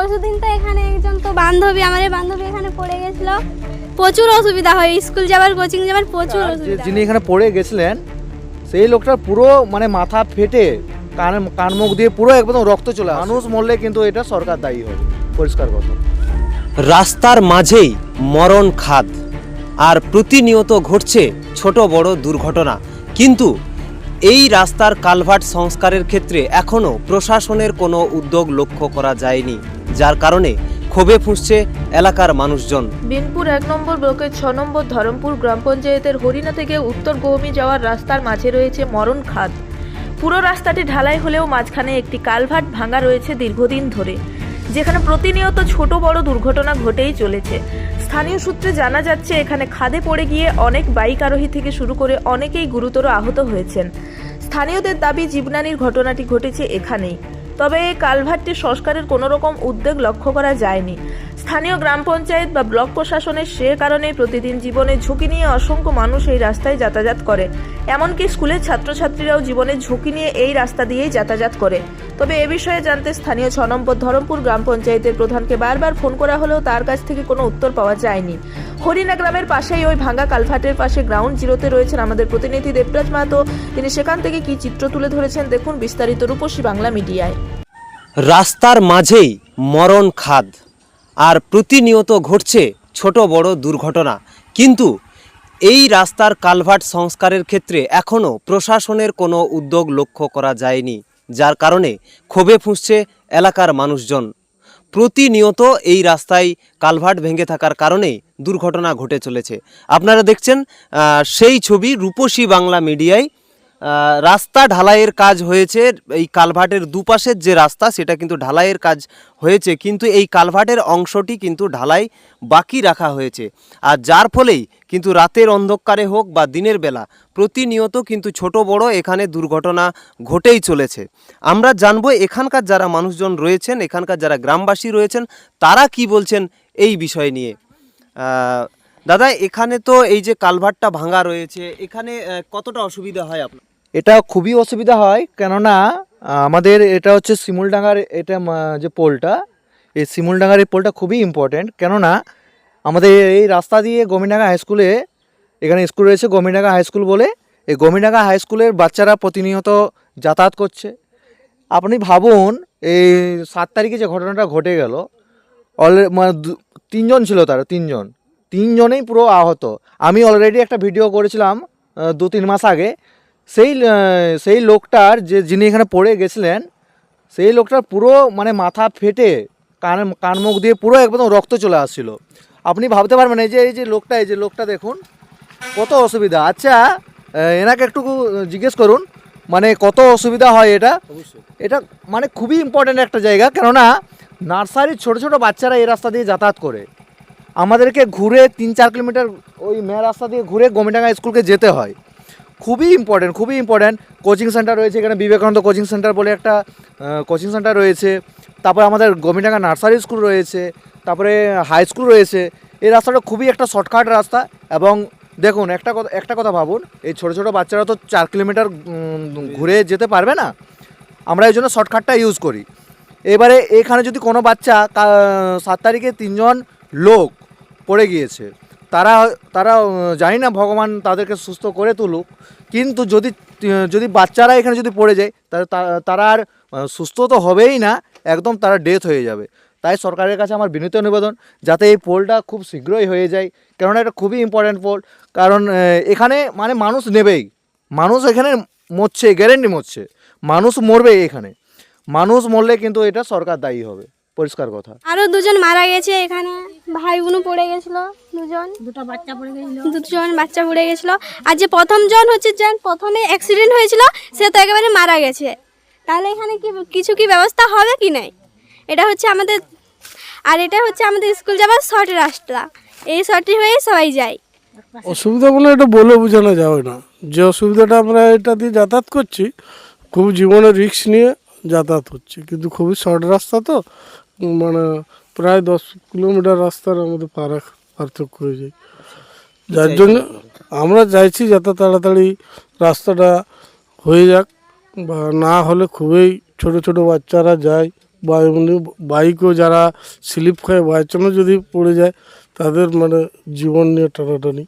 পরশু দিন তো এখানে একজন তো বান্ধবী আমার বান্ধবী এখানে পড়ে গেছিল। প্রচুর অসুবিধা হয় স্কুল যাবার কোচিং যাবার প্রচুর অসুবিধা যিনি এখানে পড়ে গেছিলেন সেই লোকটার পুরো মানে মাথা ফেটে কান কান মুখ দিয়ে পুরো একদম রক্ত চলে মানুষ মরলে কিন্তু এটা সরকার দায়ী হবে পরিষ্কার কথা। রাস্তার মাঝেই মরণ খাদ আর প্রতিনিয়ত ঘটছে ছোট বড় দুর্ঘটনা। কিন্তু এই রাস্তার কালভার্ট সংস্কারের ক্ষেত্রে এখনও প্রশাসনের কোনো উদ্যোগ লক্ষ্য করা যায়নি। যার কারণে ক্ষোভে ফুঁসছে এলাকার মানুষজন। বিনপুর এক নম্বর ব্লকের ছ নম্বর ধরমপুর গ্রাম পঞ্চায়েতের হরিণা থেকে উত্তর গৌমী যাওয়ার রাস্তার মাঝে রয়েছে মরণ খাদ। পুরো রাস্তাটি ঢালাই হলেও মাঝখানে একটি কালভার্ট ভাঙা রয়েছে দীর্ঘদিন ধরে, যেখানে প্রতিনিয়ত ছোট বড় দুর্ঘটনা ঘটেই চলেছে। স্থানীয় সূত্রে জানা যাচ্ছে, এখানে খাদে পড়ে গিয়ে অনেক বাইক আরোহী থেকে শুরু করে অনেকেই গুরুতর আহত হয়েছেন। স্থানীয়দের দাবি, জীবনানির ঘটনাটি ঘটেছে এখানেই। তবে এই কালভার্টটি সংস্কারের কোনো রকম উদ্যোগ লক্ষ্য করা যায়নি। স্থানীয় গ্রাম পঞ্চায়েত বা ব্লক প্রশাসনের সে কারণে প্রতিদিন জীবনের ঝুঁকি নিয়ে অসংখ্য মানুষ এই রাস্তায় যাতায়াত করে। এমনকি স্কুলের ছাত্রছাত্রীরাও জীবনের ঝুঁকি নিয়ে এই রাস্তা দিয়েই যাতায়াত করে। তবে এ বিষয়ে জানতে স্থানীয় ছ নম্বর ধরমপুর গ্রাম পঞ্চায়েতের প্রধানকে বারবার ফোন করা হলেও তার কাছ থেকে কোনো উত্তর পাওয়া যায়নি। হরিণা গ্রামের পাশেই ওই ভাঙ্গা কালভার্টের পাশে গ্রাউন্ড জিরোতে রয়েছেন আমাদের প্রতিনিধি দেবরাজ মাহাতো। তিনি সেখান থেকে কি চিত্র তুলে ধরেছেন দেখুন বিস্তারিত রূপসী বাংলা মিডিয়ায়। রাস্তার মাঝেই মরণ খাদ, আর প্রতিনিয়ত ঘটছে ছোট বড় দুর্ঘটনা। কিন্তু এই রাস্তার কালভার্ট সংস্কারের ক্ষেত্রে এখনও প্রশাসনের কোনো উদ্যোগ লক্ষ্য করা যায়নি, যার কারণে ক্ষোভে ফুঁসছে এলাকার মানুষজন। প্রতিনিয়ত এই রাস্তায় কালভার্ট ভেঙে থাকার কারণেই দুর্ঘটনা ঘটে চলেছে। আপনারা দেখছেন সেই ছবি রূপসী বাংলা মিডিয়ায়। রাস্তা ঢালাইয়ের কাজ হয়েছে, এই কালভার্টের দুপাশের যে রাস্তা, সেটা কিন্তু ঢালাইয়ের কাজ হয়েছে, কিন্তু এই কালভার্টের অংশটি কিন্তু ঢালাই বাকি রাখা হয়েছে। আর যার ফলেই কিন্তু রাতের অন্ধকারে হোক বা দিনের বেলা, প্রতিনিয়ত কিন্তু ছোট বড় এখানে দুর্ঘটনা ঘটেই চলেছে। আমরা জানব এখানকার যারা মানুষজন রয়েছেন, এখানকার যারা গ্রামবাসী রয়েছেন, তারা কি বলছেন এই বিষয় নিয়ে। দাদা, এখানে তো এই যে কালভার্টটা ভাঙা রয়েছে, এখানে কতটা অসুবিধা হয় আপনার? এটা খুবই অসুবিধা হয়, কেননা আমাদের এটা হচ্ছে শিমুলডাঙ্গার এটা যে পোলটা, এই শিমুলডাঙ্গার এই পোলটা খুবই ইম্পর্ট্যান্ট কেননা, আমাদের এই রাস্তা দিয়ে গমিডাঙ্গা হাই স্কুলে, এখানে স্কুল রয়েছে গমিডাঙ্গা হাই স্কুল বলে, এই গমিডাঙ্গা হাই স্কুলের বাচ্চারা প্রতিনিয়ত যাতায়াত করছে। আপনি ভাবুন, এই সাত তারিখে যে ঘটনাটা ঘটে গেল অলরে মানে তিনজন ছিল তারা, তিনজন, তিনজনেই পুরো আহত। আমি অলরেডি একটা ভিডিও করেছিলাম দু তিন মাস আগে সেই সেই লোকটার যে যিনি এখানে পড়ে গেছিলেন সেই লোকটার পুরো মানে মাথা ফেটে কান কান মুখ দিয়ে পুরো একদম রক্ত চলে আসছিল। আপনি ভাবতে পারবেন এই যে এই যে লোকটা এই যে লোকটা দেখুন কত অসুবিধা। আচ্ছা এনাকে একটু জিজ্ঞেস করুন মানে কত অসুবিধা হয় এটা? এটা মানে খুবই ইম্পর্ট্যান্ট একটা জায়গা কেননা নার্সারির ছোট ছোট বাচ্চারা এই রাস্তা দিয়ে যাতায়াত করে। আমাদেরকে ঘুরে তিন চার কিলোমিটার ওই মেয়ে রাস্তা দিয়ে ঘুরে গমিডাঙ্গা স্কুলকে যেতে হয়। খুবই ইম্পর্টেন্ট খুবই ইম্পর্ট্যান্ট কোচিং সেন্টার রয়েছে। এখানে বিবেকানন্দ কোচিং সেন্টার বলে একটা কোচিং সেন্টার রয়েছে। তারপরে আমাদের গমিডাঙ্গা নার্সারি স্কুল রয়েছে। তারপরে হাই স্কুল রয়েছে। এই রাস্তাটা খুবই একটা শর্টকাট রাস্তা এবং দেখুন, একটা কথা একটা কথা ভাবুন, এই ছোটো ছোটো বাচ্চারা তো চার কিলোমিটার ঘুরে যেতে পারবে না। আমরা এই জন্য শর্টকাটটা ইউজ করি। এবারে এখানে যদি কোনো বাচ্চা সাত তারিখে তিনজন লোক পড়ে গিয়েছে তারা তারা জানি না ভগবান তাদেরকে সুস্থ করে তুলুক, কিন্তু যদি যদি বাচ্চারা এখানে যদি পড়ে যায় তাহলে তারা আর সুস্থ তো হবেই না, একদম তারা ডেথ হয়ে যাবে। তাই সরকারের কাছে আমার বিনীত নিবেদন, যাতে এই পোলটা খুব শীঘ্রই হয়ে যায়, কেননা এটা খুবই ইম্পর্ট্যান্ট পোল, কারণ এখানে মানে মানুষ নেবেই। মানুষ এখানে মরছে গ্যারেন্টি মরছে। মানুষ মরবে এখানে। মানুষ মরলে কিন্তু এটা সরকার দায়ী হবে। পরিষ্কার কথা। আরও দুজন মারা গেছে এখানে। ভাই বোনও পড়ে গেছিল দুজন। দুটো বাচ্চা পড়ে গেছিল। দুজন বাচ্চা পড়ে গেছিল। আর যে প্রথম জন হচ্ছে যে প্রথমে অ্যাক্সিডেন্ট হয়েছিল সে তো একেবারে মারা গেছে। তাহলে এখানে কি কিছু কি ব্যবস্থা হবে কি নাই? এটা হচ্ছে আমাদের আর এটা হচ্ছে আমাদের স্কুল যাওয়ার শর্ট রাস্তা। এই শর্টটি হয়ে সবাই যায়। অসুবিধা বলে এটা বলে বোঝানো যাবে না। যে অসুবিধাটা আমরা এটা দিয়ে যাতায়াত করছি খুব জীবনের রিস্ক নিয়ে যাতায়াত হচ্ছে। কিন্তু খুবই শর্ট রাস্তা তো মানে প্রায় দশ কিলোমিটার রাস্তার আমাদের পারা পার্থক্য হয়ে যায়। যার জন্য আমরা চাইছি যাতে তাড়াতাড়ি রাস্তাটা হয়ে যাক বা না হলে খুবই ছোট ছোট বাচ্চারা যায় বা এমনি বাইকও যারা স্লিপ খায় বাইচানো যদি পড়ে যায় তাদের মানে জীবন নিয়ে টানাটানি।